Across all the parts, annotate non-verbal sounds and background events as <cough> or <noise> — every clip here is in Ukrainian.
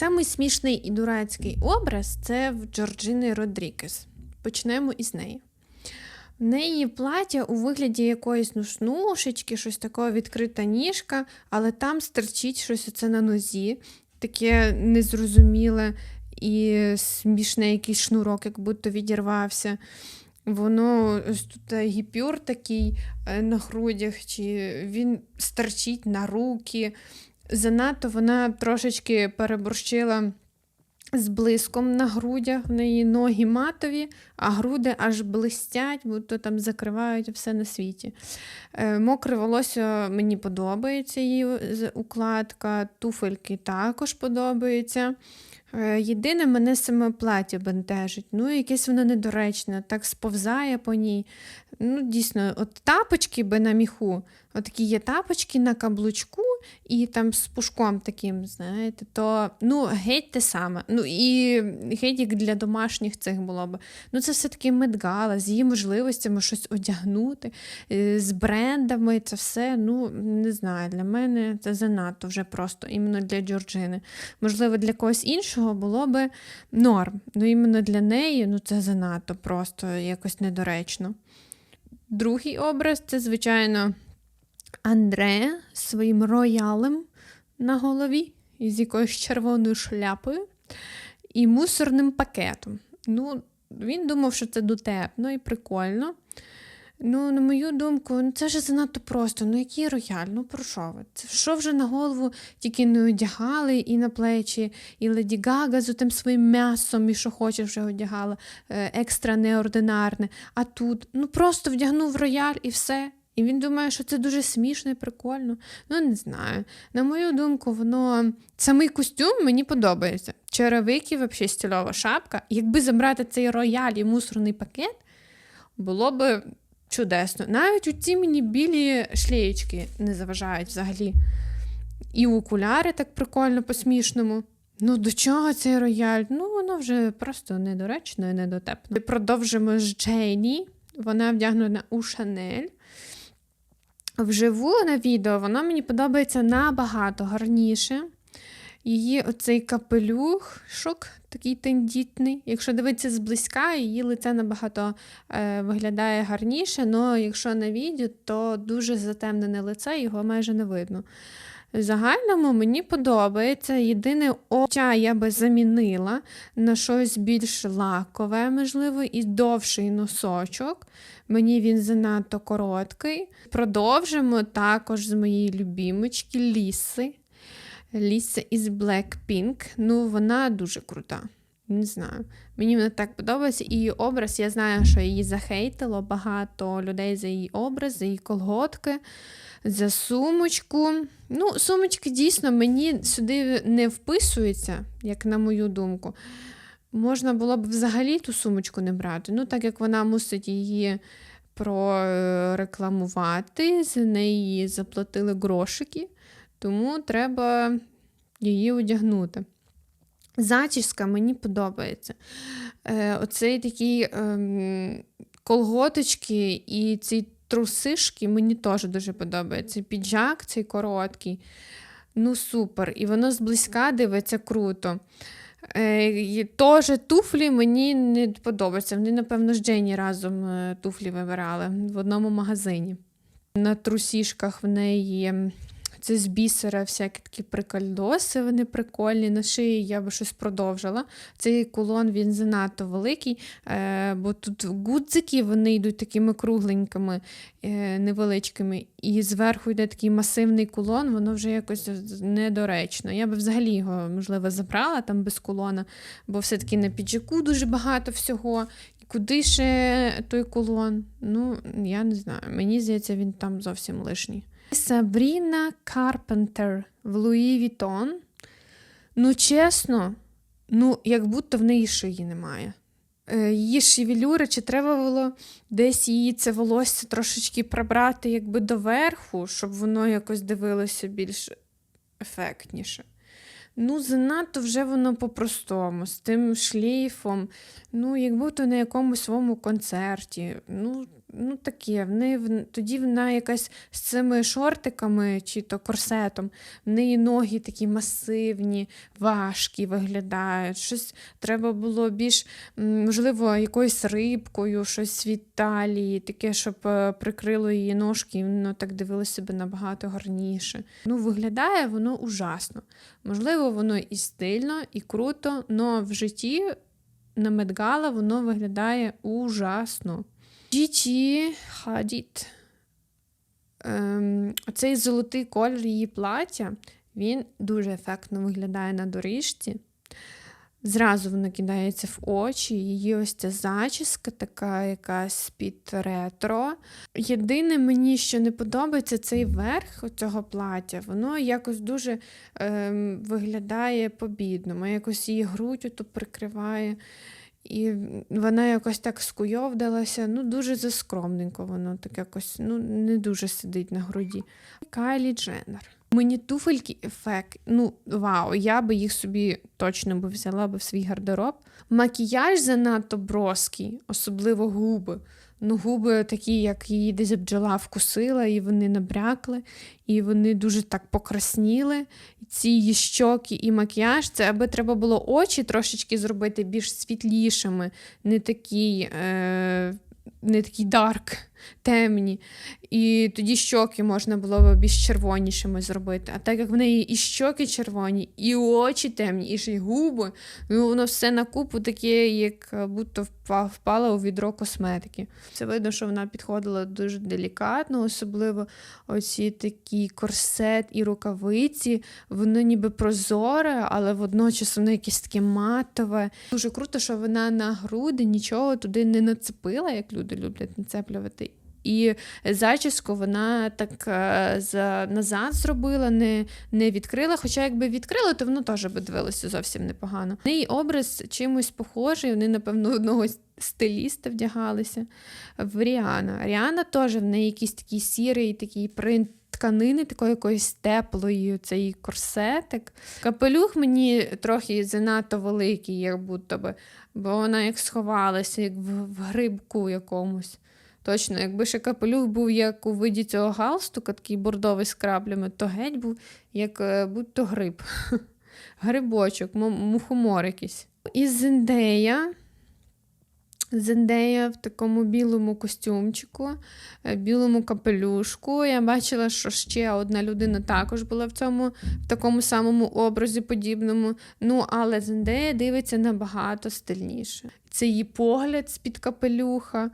Самий смішний і дурацький образ це в Джорджини Родрікес. Почнемо із неї. В неї плаття у вигляді якоїсь ну, шнушечки, щось такого відкрита ніжка, але там стерчить щось оце на нозі, таке незрозуміле і смішне якийсь шнурок, як будто відірвався. Воно ось тут е, гіпюр такий е, на грудях, чи він стерчить на руки. Занадто вона трошечки переборщила з блиском на грудях, в неї ноги матові, а груди аж блистять, будто там закривають все на світі. Е, Мокре волосся мені подобається її укладка, туфельки також подобаються. Е, Єдине, мене саме плаття бентежить. Ну, якесь воно недоречне, так сповзає по ній. Ну, дійсно, от тапочки би на міху, от такі є тапочки на каблучку і там з пушком таким, знаєте, то ну, геть те саме. Ну і геть як для домашніх цих було б. Ну, це все-таки медгала, з її можливостями щось одягнути, е, з брендами, це все, ну, не знаю, для мене це занадто вже просто, іменно для Джорджини. Можливо, для когось іншого було би норм. Ну, іменно для неї ну, це занадто просто, якось недоречно. Другий образ це, звичайно, Андре своїм роялем на голові, із якоюсь червоною шляпою і мусорним пакетом. Ну, він думав, що це дотепно і прикольно. Ну, на мою думку, ну, це ж занадто просто. Ну, який рояль? Ну про що ви? Це що вже на голову тільки не одягали і на плечі, і Леді Гага з тим своїм м'ясом, і що хочеш вже одягала, е, екстра неординарне. А тут ну просто вдягнув рояль і все. І він думає, що це дуже смішно і прикольно. Ну, не знаю. На мою думку, воно самий костюм мені подобається. Черевики, взагалі стільова шапка. Якби забрати цей рояль і мусорний пакет, було б чудесно. Навіть у ці мені білі шлеєчки не заважають взагалі. І окуляри так прикольно по-смішному. Ну, до чого цей рояль? Ну, воно вже просто недоречно і недотепно. Продовжимо з Джейні. Вона вдягнена у Шанель. Вживу на відео воно мені подобається набагато гарніше. Її оцей капелюх, шок такий тендітний. Якщо дивитися зблизька, її лице набагато е, виглядає гарніше, але якщо на відео, то дуже затемнене лице, його майже не видно. В загальному мені подобається. Єдине оча я би замінила на щось більш лакове, можливо, і довший носочок. Мені він занадто короткий. Продовжимо також з моєї любімочки Ліси. Ліса із Blackpink. Ну, вона дуже крута. Не знаю. Мені вона так подобається. І її образ, я знаю, що її захейтило багато людей за її образ, за її колготки, за сумочку. Ну, сумочки дійсно мені сюди не вписуються, як на мою думку. Можна було б взагалі ту сумочку не брати. Ну, так як вона мусить її прорекламувати, за неї заплатили грошики, тому треба її одягнути. Зачіска мені подобається. Е, Оцей такий ем, колготочки і ці трусишки мені теж дуже подобається. Піджак цей короткий. Ну, супер. І воно зблизька дивиться круто. Е, Теж туфлі мені не подобаються. Вони, напевно, з Джені разом е, туфлі вибирали в одному магазині. На трусішках в неї це з бісера всякі такі прикольдоси, вони прикольні. На шиї я би щось продовжила. Цей кулон він занадто великий, е, бо тут гудзики вони йдуть такими кругленькими, е, невеличкими. І зверху йде такий масивний кулон, воно вже якось недоречно. Я би взагалі його, можливо, забрала там без кулона, бо все-таки на піджаку дуже багато всього. Куди ще той кулон? Ну, я не знаю. Мені здається, він там зовсім лишній. Сабріна Карпентер в Луї Вітон. Ну, чесно, ну, як будто в неї шиї немає. Е, Її шевелюра, чи треба було десь її це волосся трошечки прибрати якби доверху, щоб воно якось дивилося більш ефектніше. Ну, занадто вже воно по-простому, з тим шлейфом, ну, як будто на якомусь своєму концерті. Ну, ну таке, в неї тоді вона якась з цими шортиками чи то корсетом, в неї ноги такі масивні, важкі виглядають. Щось треба було більш, можливо, якоюсь рибкою, щось від талії, таке, щоб е, прикрило її ножки, і воно так дивилося себе набагато гарніше. Ну, виглядає воно ужасно. Можливо, воно і стильно, і круто, але в житті на Медгала воно виглядає ужасно. Гічі Хадід. Ем, оцей золотий колір її плаття, він дуже ефектно виглядає на доріжці. Зразу вона кидається в очі, її ось ця зачіска, така якась під ретро. Єдине мені, що не подобається, цей верх цього плаття, воно якось дуже ем, виглядає по-бідному, якось її грудь прикриває. І вона якось так скуйовдалася, ну дуже заскромненько воно так якось ну, не дуже сидить на груді. Кайлі Дженнер. Мені туфельки ефект. Ну, вау, я би їх собі точно би взяла би в свій гардероб. Макіяж занадто броский, особливо губи. Ну, губи такі, як її десь бджола вкусила, і вони набрякли, і вони дуже так покрасніли. Ці її щоки і макіяж, це аби треба було очі трошечки зробити більш світлішими, не такі, е, не такий дарк, темні. І тоді щоки можна було б більш червонішими зробити. А так як в неї і щоки червоні, і очі темні, і ще й губи, ну воно все на купу таке, як будто впа- впало у відро косметики. Це видно, що вона підходила дуже делікатно, особливо оці такі корсет і рукавиці. Воно ніби прозоре, але водночас воно якесь таке матове. Дуже круто, що вона на груди нічого туди не нацепила, як люди люблять нацеплювати. І зачіску вона так е, за, назад зробила, не, не відкрила. Хоча, якби відкрила, то воно теж би дивилося зовсім непогано. Неї образ чимось похожий, вони, напевно, одного стиліста вдягалися в Ріана. Ріана теж в неї якийсь такий сірий, такий принт тканини, такої якоїсь теплої, цей корсетик. Капелюх мені трохи занадто великий, як будто би, бо вона як сховалася, як в, в грибку якомусь. Точно, якби ще капелюх був як у виді цього галстука, такий бордовий з краплями, то геть був як е, будь-то гриб. <laughs> Грибочок, мухомор якийсь. І Зендея. Зендея в такому білому костюмчику, е, білому капелюшку. Я бачила, що ще одна людина також була в цьому в такому самому образі подібному. Ну, але Зендея дивиться набагато стильніше. Це її погляд з-під капелюха.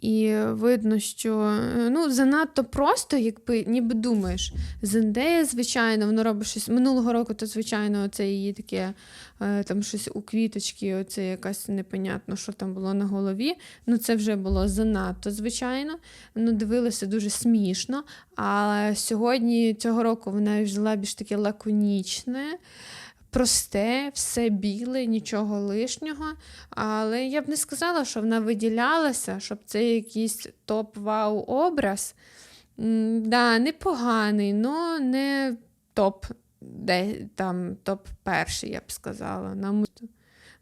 І видно, що е, ну, занадто просто, якби ніби думаєш. Зендея, звичайно, воно робить щось. Минулого року, то, звичайно, це її таке е, там щось у квіточки, оце якась непонятно, що там було на голові. Ну, це вже було занадто, звичайно. Ну, дивилося дуже смішно. А сьогодні цього року вона взяла більш таке лаконічне. Просте, все біле, нічого лишнього. Але я б не сказала, що вона виділялася, щоб це якийсь топ-вау образ. Да, непоганий, але не топ, де, там, топ перший, я б сказала. На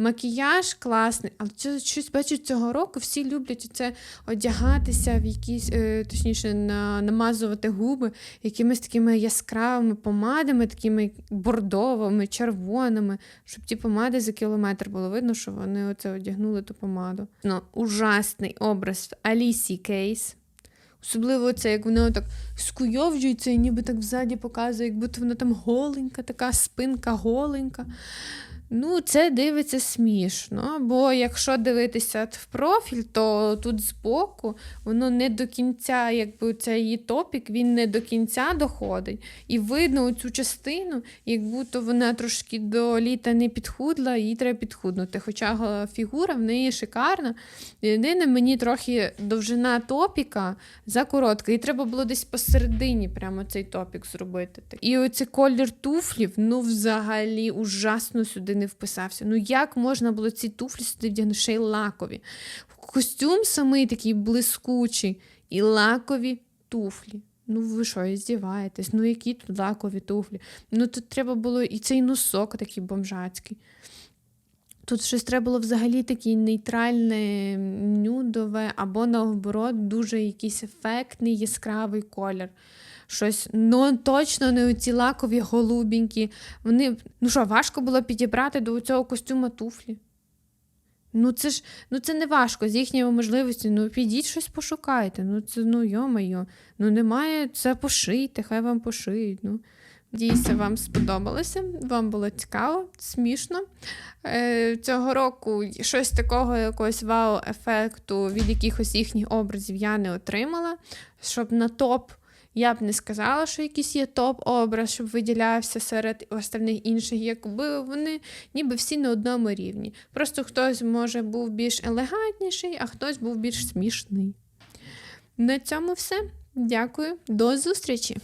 Макіяж класний, але це щось бачу цього року. Всі люблять це одягатися в якісь, е, точніше, на, намазувати губи якимись такими яскравими помадами, такими бордовими, червоними, щоб ті помади за кілометр було видно, що вони оце одягнули ту помаду. Ну, ужасний образ Алісі Кейс. Особливо це, як воно так скуйовджується і ніби так взаді показує, як будто вона там голенька, така спинка голенька. Ну, це дивиться смішно, бо якщо дивитися в профіль, то тут збоку воно не до кінця, якби цей її топік, він не до кінця доходить. І видно цю частину, як будто вона трошки до літа не підхудла, їй треба підхуднути. Хоча фігура в неї шикарна. Єдине, мені трохи довжина топіка за коротка. І треба було десь посередині прямо цей топік зробити. І оцей колір туфлів, ну взагалі ужасно сюди не вписався. Ну як можна було ці туфлі сюди вдягнути? Ще й лакові. Костюм самий такий блискучий, і лакові туфлі. Ну, ви що, здіваєтесь? Ну, які тут лакові туфлі? Ну, тут треба було і цей носок такий бомжацький. Тут щось треба було взагалі таке нейтральне, нюдове, або наоборот, дуже якийсь ефектний яскравий колір. Щось ну, точно не оці лакові голубенькі. Вони, ну що, важко було підібрати до цього костюма туфлі. Ну, це ж ну це не важко з їхніми можливостями. Ну, підіть щось пошукайте. Ну, це ну йо-моє. Ну, немає, це пошийте, хай вам пошиють. Ну. Дійсно, вам сподобалося, вам було цікаво, смішно. Е, Цього року щось такого якогось вау-ефекту від якихось їхніх образів я не отримала. Щоб на топ я б не сказала, що якийсь є топ-образ, щоб виділявся серед остальних інших, якби вони ніби всі на одному рівні. Просто хтось, може, був більш елегантніший, а хтось був більш смішний. На цьому все. Дякую, до зустрічі!